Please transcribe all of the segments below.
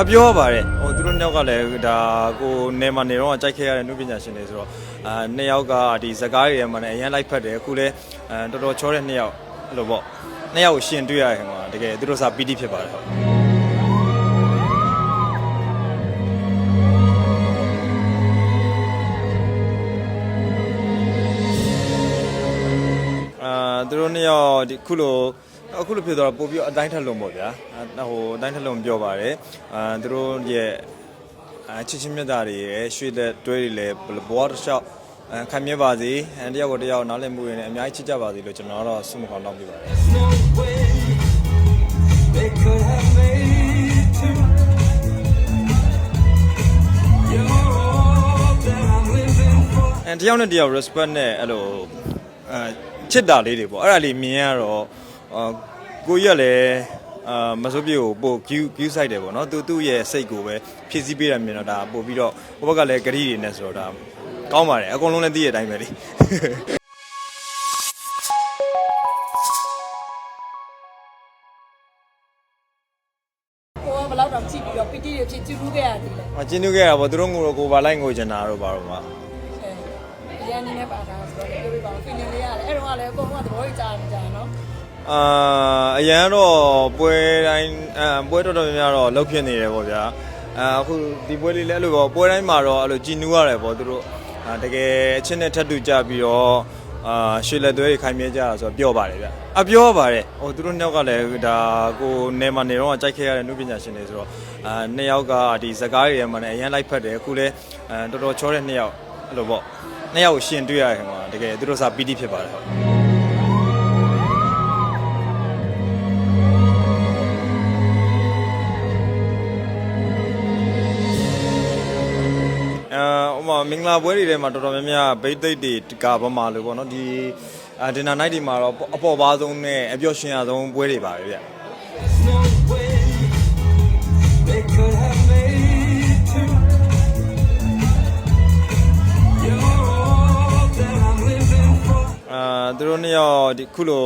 အပြောပါတယ်ဟိုသူတို့နှစ်ယောက်ကလည်းဒါကိုနေမနေတော့ကြိုက်ခဲ့ရတဲ့နုပညာရှင်တွေဆိုတော့အာနှစ်ယောက်ကဒီဇကားတွေထဲမှာလည်းအရင်လိုက်ဖက်တယ်အခုလည်းအဲတော်တော်ချောတဲ့နှစ်ယောက်အဲ့လိုပေါ့နှစ်ယောက်ကိုရှင်တွေ့ရရင်မှာတကယ်သူတို့စာပီတိဖြစ်ပါတယ်ဟုတ်အာသူတို့နှစ်ယောက်ဒီခုလို အခုလိုဖြစ်သွားတော့ပို့ပြီးတော့အတိုင်းထက်လုံးပေါ့ဗျာအဲဟိုအတိုင်းထက်လုံးပြောပါတယ်အာသူတို့ရဲ့အချစ်ချင်းမြတ်တာတွေရဲ့ရွှေလက်တွဲတွေလည်းဘဝတစ်လျှောက်အဲခံမြဲပါစေအဲတယောက်ကိုတယောက်နားလည်မှုတွေနဲ့အများကြီးချစ်ကြပါစေလို့ကျွန်တော်ကတော့ဆုမကောင်းတောင်းပေးပါတယ် They could have made two. You're all that I'm living for. အဲတယောက်နဲ့တယောက် respect နဲ့အဲ့လိုအဲချစ်တာလေးတွေပေါ့အဲ့ဒါလေးမြင်ရတော့ အာကိုကြီးကလည်းအာမစိုးပြေကိုပို့ view view site တယ်ပေါ့နော်သူသူ့ရဲ့စိတ်ကိုပဲဖြည့်ဆည်းပေးရမြင်တော့ဒါပို့ပြီးတော့ဟိုဘက်ကလည်းဂရီတွေနဲ့ဆိုတော့ဒါကောင်းပါတယ်အကုန်လုံးလည်းသိတဲ့အတိုင်းပဲလေကိုကဘယ်တော့တော့ကြည့်ပြီးတော့ပီတီတွေဖြစ်ကျူးလူခဲ့ရတယ်လေမကျင်းနေခဲ့တာပေါ့သူတို့ငိုတော့ကိုပါလိုက်ငိုချင်တာတော့ပါတော့မှာအဲရန်နေနဲ့ပါတာဆိုတော့ပြောပြပါဦးဖင်နေလေးရတယ်အဲ့တော့ကလည်းအကုန်လုံးကသဘောကျကြနေကြနော် အာအရန်တော့ပွဲတိုင်းအပွဲတော်တော်များများတော့လှုပ်ဖြစ်နေတယ်ပေါ့ဗျာအာအခုဒီပွဲလေးလည်းအဲ့လိုပေါ့ပွဲတိုင်းမှာတော့အဲ့လိုကြည်နူးရတယ်ပေါ့သူတို့အာတကယ်အချင်းနဲ့ထပ်တူကြပြီးတော့အာရွှေလက်သွဲတွေခိုင်မြဲကြတာဆိုတော့ပြောပါတယ်ဗျအပြောပါတယ်ဟိုသူတို့နှစ်ယောက်ကလည်းဒါကိုနေမနေတော့ကြိုက်ခဲ့ရတဲ့နုပညာရှင်တွေဆိုတော့အာနှစ်ယောက်ကဒီဇကားတွေထဲမှာလည်းအရင်လိုက်ဖက်တယ်အခုလည်းအဲတော်တော်ချောတဲ့နှစ်ယောက်အဲ့လိုပေါ့နှစ်ယောက်ကိုရှင်တွေ့ရရင်မှာတကယ်သူတို့စာပီတိဖြစ်ပါတယ်ဟုတ် ဟိုမှာမင်္ဂလာပွဲတွေထဲမှာတော်တော်များများဘိတ်သိက်တွေကဘာမှလို့ပေါ့နော်ဒီအာဒင်နာနိုက်တွေမှာတော့အပေါ်ပါဆုံးနဲ့အပျော်ရှင်ရဆုံးပွဲတွေပါပဲဗျ There's no way they could have made two. You're all that I'm living for. အာသူတို့နှစ်ယောက်ဒီခုလို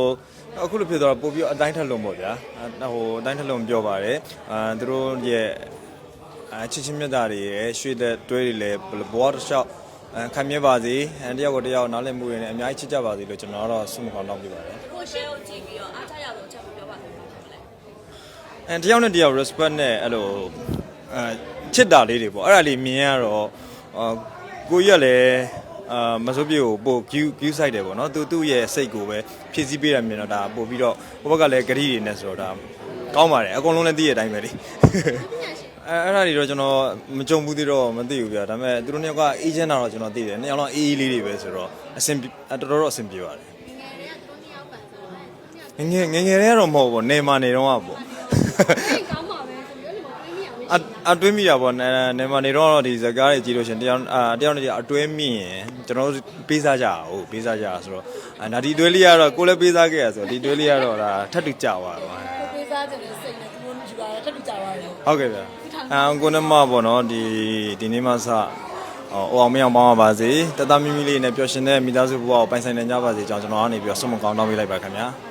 အခုလိုဖြစ်သွားတော့ပို့ပြီးတော့အတိုင်းထက်လုံးပေါ့ဗျာအဲဟိုအတိုင်းထက်လုံးပြောပါတယ်အာသူတို့ရဲ့ အချစ်ချင်းမြတ်တာတွေရဲ့ရွှေလက်တွဲတွေလည်းဘဝတစ်လျှောက်အဲခံမြဲပါစေအဲတယောက်ကိုတယောက်နားလည်မှုတွေနဲ့အများကြီးချစ်ကြပါစေလို့ကျွန်တော်ကတော့ဆုမကောင်းတောင်းပေးပါတယ်ကိုရှေ့ကိုကြည့်ပြီးတော့အားထားရဆုံးချက်ကိုပြောပါမယ်လေအဲတယောက်နဲ့တယောက် respect နဲ့အဲ့လိုအဲချစ်တာလေးတွေပေါ့အဲ့ဒါလေးမြင်ရတော့အာကိုကြီးကလည်းအာမစိုးပြေကိုပို့ view view site တယ်ပေါ့နော်သူသူ့ရဲ့စိတ်ကိုပဲဖြည့်ဆည်းပေးရမြင်တော့ဒါပို့ပြီးတော့ဟိုဘက်ကလည်းဂရီတွေနဲ့ဆိုတော့ဒါကောင်းပါတယ်အကုန်လုံးလည်းသိတဲ့အတိုင်းပဲလေ အဲအဲ့ဒါတွေတော့ကျွန်တော်မကြုံဘူးသေးတော့မသိဘူးဗျာဒါပေမဲ့သူတို့နှစ်ယောက်က agent တာတော့ကျွန်တော်သိတယ်နှစ်ယောက်လုံးအေးအေးလေးတွေပဲဆိုတော့အဆင်ပြေတော်တော်တော့အဆင်ပြေပါတယ်ငငယ်ငယ်ငယ်လေးကတော့မဟုတ်ဘူးနေမာနေတော့ကပေါ့အအတွင်းမိတာပေါ့နေမနေတော့ဒီဇကားတွေကြည့်လို့ရှင်တယောက်အာတယောက်နဲ့တယောက်အတွင်းမိရင်ကျွန်တော်တို့ပေးစားကြအောင်ပေးစားကြတာဆိုတော့အာဒါဒီတွဲလေးကတော့ကိုလည်းပေးစားခဲ့ရဆိုတော့ဒီတွဲလေးကတော့ဒါထပ်တူကြသွားပါကိုပေး စားခြင်းနဲ့စိတ်နဲ့သူတို့ယူရတယ်တက်တူကြပါတယ်ဟုတ်ကဲ့ဗျာအာကိုနမပေါ့နော်ဒီဒီနေ့မှစဟိုအောင်မအောင်ပေါင်းပါစေတတမီမီလေးနဲ့ပျော်ရှင်တဲ့မိသားစုဘဝကိုပိုင်ဆိုင်နိုင်ကြပါစေကြောင်းကျွန်တော်ကနေပြီးတော့ဆုမကောင်းတောင်းပေးလိုက်ပါခင်ဗျာ